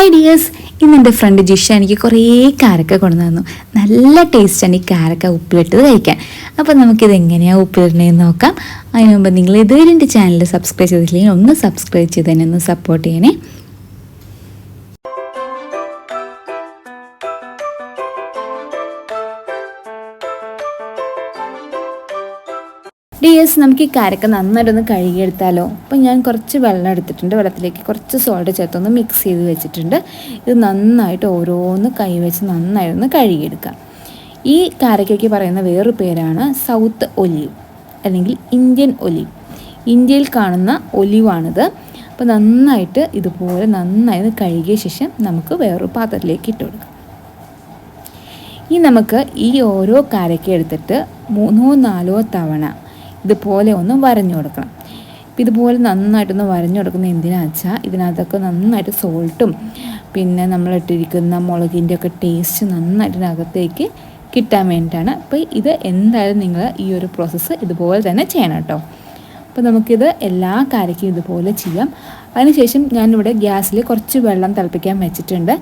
Hi dears ഇന്ന് എന്റെ front Jisha എനിക്ക് കുറേ കാരക്ക കൊണ്ടു തന്നു. നല്ല ടേസ്റ്റാണ് ഈ കാരക്ക ഉപ്പിലിട്ടത് കഴിക്കാൻ. അപ്പോൾ നമുക്കിത് എങ്ങനെയാണ് ഉപ്പിലിടണേന്ന് നോക്കാം. അതിനു മുമ്പ് നിങ്ങൾ ഇതുവരെ എന്റെ ചാനൽ സബ്സ്ക്രൈബ് ചെയ്തിട്ടില്ലെങ്കിൽ ഒന്ന് സബ്സ്ക്രൈബ് ചെയ്ത് തന്നെ ഒന്ന് സപ്പോർട്ട് ചെയ്യണേ. ഡിയേഴ്സ് നമുക്ക് ഈ കാരക്ക നന്നായിട്ടൊന്ന് കഴുകിയെടുത്താലോ? അപ്പം ഞാൻ കുറച്ച് വെള്ളം എടുത്തിട്ടുണ്ട് വെള്ളത്തിലേക്ക്. കുറച്ച് സോൾട്ട് ചേർത്തൊന്ന് മിക്സ് ചെയ്ത് വെച്ചിട്ടുണ്ട്. ഇത് നന്നായിട്ട് ഓരോന്ന് കൈവച്ച് നന്നായിട്ടൊന്ന് കഴുകിയെടുക്കാം. ഈ കാരക്കയ്ക്ക് പറയുന്ന വേറൊരു പേരാണ് സൗത്ത് ഒലിവ് അല്ലെങ്കിൽ ഇന്ത്യൻ ഒലിവ്. ഇന്ത്യയിൽ കാണുന്ന ഒലിവാണിത്. അപ്പോൾ നന്നായിട്ട് ഇതുപോലെ നന്നായി കഴുകിയ ശേഷം നമുക്ക് വേറൊരു പാത്രത്തിലേക്ക് ഇട്ട് കൊടുക്കാം. ഈ നമുക്ക് ഈ ഓരോ കാരക്ക എടുത്തിട്ട് മൂന്നോ നാലോ തവണ ഇതുപോലെ ഒന്ന് വരഞ്ഞു കൊടുക്കണം. ഇപ്പം ഇതുപോലെ നന്നായിട്ടൊന്ന് വരഞ്ഞു കൊടുക്കുന്ന എന്തിനാ വെച്ചാൽ ഇതിനകത്തൊക്കെ നന്നായിട്ട് സോൾട്ടും പിന്നെ നമ്മളിട്ടിരിക്കുന്ന മുളകിന്റെ ഒക്കെ ടേസ്റ്റ് നന്നായിട്ട് ഇതിനകത്തേക്ക് കിട്ടാൻ വേണ്ടിയിട്ടാണ്. അപ്പോൾ ഇത് എന്തായാലും നിങ്ങൾ ഈ ഒരു പ്രോസസ്സ് ഇതുപോലെ തന്നെ ചെയ്യണം കേട്ടോ. അപ്പോൾ നമുക്കിത് എല്ലാ കാര്യക്കും ഇതുപോലെ ചെയ്യാം. അതിനുശേഷം ഞാനിവിടെ ഗ്യാസിൽ കുറച്ച് വെള്ളം തിളപ്പിക്കാൻ വെച്ചിട്ടുണ്ട്.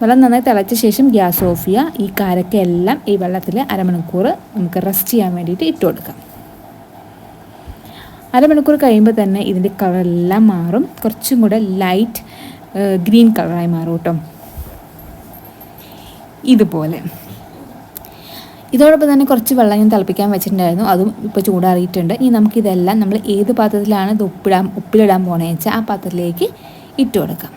വെള്ളം നന്നായി തിളച്ച ശേഷം ഗ്യാസ് ഓഫ് ചെയ്യുക. ഈ കാരക്കെല്ലാം ഈ വെള്ളത്തിൽ അരമണിക്കൂർ നമുക്ക് റെസ്റ്റ് ചെയ്യാൻ വേണ്ടിയിട്ട് ഇട്ട് കൊടുക്കാം. അരമണിക്കൂർ കഴിയുമ്പോൾ തന്നെ ഇതിന്റെ കളറെല്ലാം മാറും. കുറച്ചും കൂടെ ലൈറ്റ് ഗ്രീൻ കളറായി മാറും കേട്ടോ. ഇതുപോലെ. ഇതോടൊപ്പം തന്നെ കുറച്ച് വെള്ളം ഞാൻ തിളപ്പിക്കാൻ വെച്ചിട്ടുണ്ടായിരുന്നു. അതും ഇപ്പോൾ ചൂടാറിയിട്ടുണ്ട്. ഇനി നമുക്കിതെല്ലാം നമ്മൾ ഏത് പാത്രത്തിലാണ് ഇത് ഉപ്പിടാൻ ഉപ്പിലിടാൻ പോകണമെന്ന് വെച്ചാൽ ആ പാത്രത്തിലേക്ക് ഇട്ട് കൊടുക്കാം.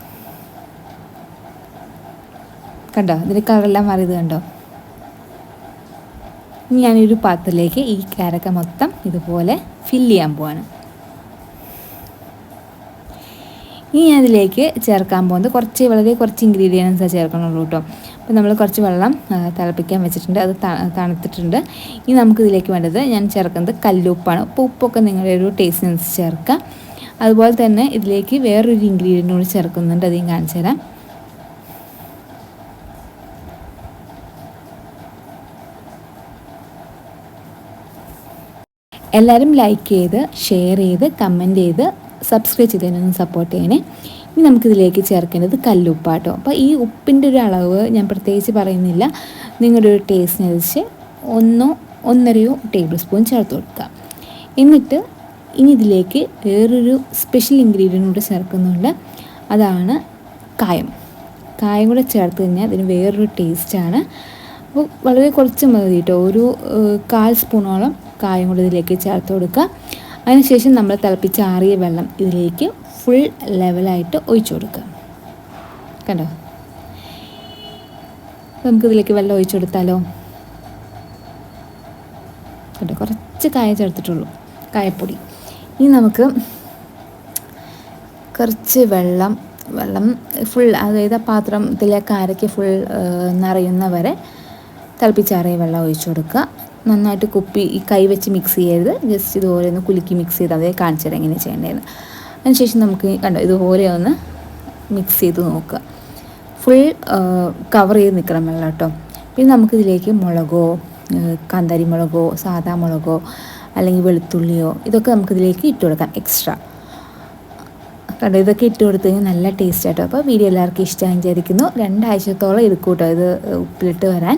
കണ്ടോ? ഇതിന്റെ കളറെല്ലാം മാറിയത് കണ്ടോ? ഇനി ഞാനൊരു പാത്രത്തിലേക്ക് ഈ കാരക്ക മൊത്തം ഇതുപോലെ ഫില്ല് ചെയ്യാൻ പോവാണ്. ഇനി അതിലേക്ക് ചേർക്കാൻ പോകുന്നത് കുറച്ച് വളരെ കുറച്ച് ഇൻഗ്രീഡിയൻസ് ചേർക്കണുള്ളൂ കേട്ടോ. അപ്പോൾ നമ്മൾ കുറച്ച് വെള്ളം തിളപ്പിക്കാൻ വെച്ചിട്ടുണ്ട്. അത് തണുത്തിട്ടുണ്ട്. ഇനി നമുക്കിതിലേക്ക് വേണ്ടത് ഞാൻ ചേർക്കുന്നത് കല്ലുപ്പാണ്. അപ്പോൾ ഉപ്പൊക്കെ നിങ്ങളുടെ ഒരു ടേസ്റ്റിനനുസരിച്ച് ചേർക്കുക അതുപോലെ തന്നെ ഇതിലേക്ക് വേറൊരു ഇൻഗ്രീഡിയന്റ് കൂടി ചേർക്കുന്നുണ്ട്. അധികം കാണിച്ചു തരാം എല്ലാവരും ലൈക്ക് ചെയ്ത് ഷെയർ ചെയ്ത് കമന്റ് ചെയ്ത് സബ്സ്ക്രൈബ് ചെയ്തതിനൊന്ന് സപ്പോർട്ട് ചെയ്യണേ. ഇനി നമുക്കിതിലേക്ക് ചേർക്കേണ്ടത് കല്ലുപ്പാട്ടോ. അപ്പോൾ ഈ ഉപ്പിന്റെ ഒരു അളവ് ഞാൻ പ്രത്യേകിച്ച് പറയുന്നില്ല. നിങ്ങളുടെ ഒരു ടേസ്റ്റിനനുസരിച്ച് ഒന്നോ ഒന്നരയോ ടേബിൾ സ്പൂൺ ചേർത്ത് കൊടുക്കുക. എന്നിട്ട് ഇനി ഇതിലേക്ക് വേറൊരു സ്പെഷ്യൽ ഇൻഗ്രീഡിയന്റ് കൂടെ ചേർക്കുന്നുണ്ട്. അതാണ് കായം. കായം കൂടെ ചേർത്ത് കഴിഞ്ഞാൽ അതിന് വേറൊരു ടേസ്റ്റാണ് അപ്പോൾ വളരെ കുറച്ച് മതി കേട്ടോ. ഒരു കാൽ സ്പൂണോളം കായം കൂടി ഇതിലേക്ക് ചേർത്ത് കൊടുക്കുക. അതിനുശേഷം നമ്മൾ തിളപ്പിച്ച് ആറിയ വെള്ളം ഇതിലേക്ക് ഫുൾ ലെവലായിട്ട് ഒഴിച്ചു കൊടുക്കുക. കണ്ടോ? നമുക്കിതിലേക്ക് വെള്ളം ഒഴിച്ചു കൊടുത്താലോ? കണ്ടോ? കുറച്ച് കായ ചേർത്തിട്ടുള്ളൂ. കായപ്പൊടി. ഇനി നമുക്ക് കുറച്ച് വെള്ളം വെള്ളം ഫുൾ അതായത് ആ പാത്രത്തിലെ കാരയ്ക്ക് ഫുൾ നിറയുന്ന വരെ തിളപ്പിച്ചാറിയ വെള്ളം ഒഴിച്ചു കൊടുക്കുക. നന്നായിട്ട് കുപ്പി ഈ കൈ വെച്ച് മിക്സ് ചെയ്യരുത്. ജസ്റ്റ് ഇതുപോലെ ഒന്ന് കുലുക്കി മിക്സ് ചെയ്ത് അതേ കാണിച്ചു എങ്ങനെ ചെയ്യേണ്ടതെന്ന്. അതിനുശേഷം നമുക്ക് കണ്ടോ ഇതുപോലെ ഒന്ന് മിക്സ് ചെയ്ത് നോക്കുക. ഫുൾ കവർ ചെയ്ത് നിൽക്കണം വെള്ളം കേട്ടോ. പിന്നെ നമുക്കിതിലേക്ക് മുളകോ കാന്താരി മുളകോ സാദാ മുളകോ അല്ലെങ്കിൽ വെളുത്തുള്ളിയോ ഇതൊക്കെ നമുക്കിതിലേക്ക് ഇട്ട് കൊടുക്കാം എക്സ്ട്രാ കണ്ടോ ഇതൊക്കെ ഇട്ട് കൊടുത്തു കഴിഞ്ഞാൽ നല്ല ടേസ്റ്റ് ആട്ടോ. അപ്പോൾ വീഡിയോ എല്ലാവർക്കും ഇഷ്ടമായി വിചാരിക്കുന്നു. രണ്ടാഴ്ചത്തോളം എടുക്കൂട്ടോ ഇത് ഉപ്പിലിട്ട് വരാൻ.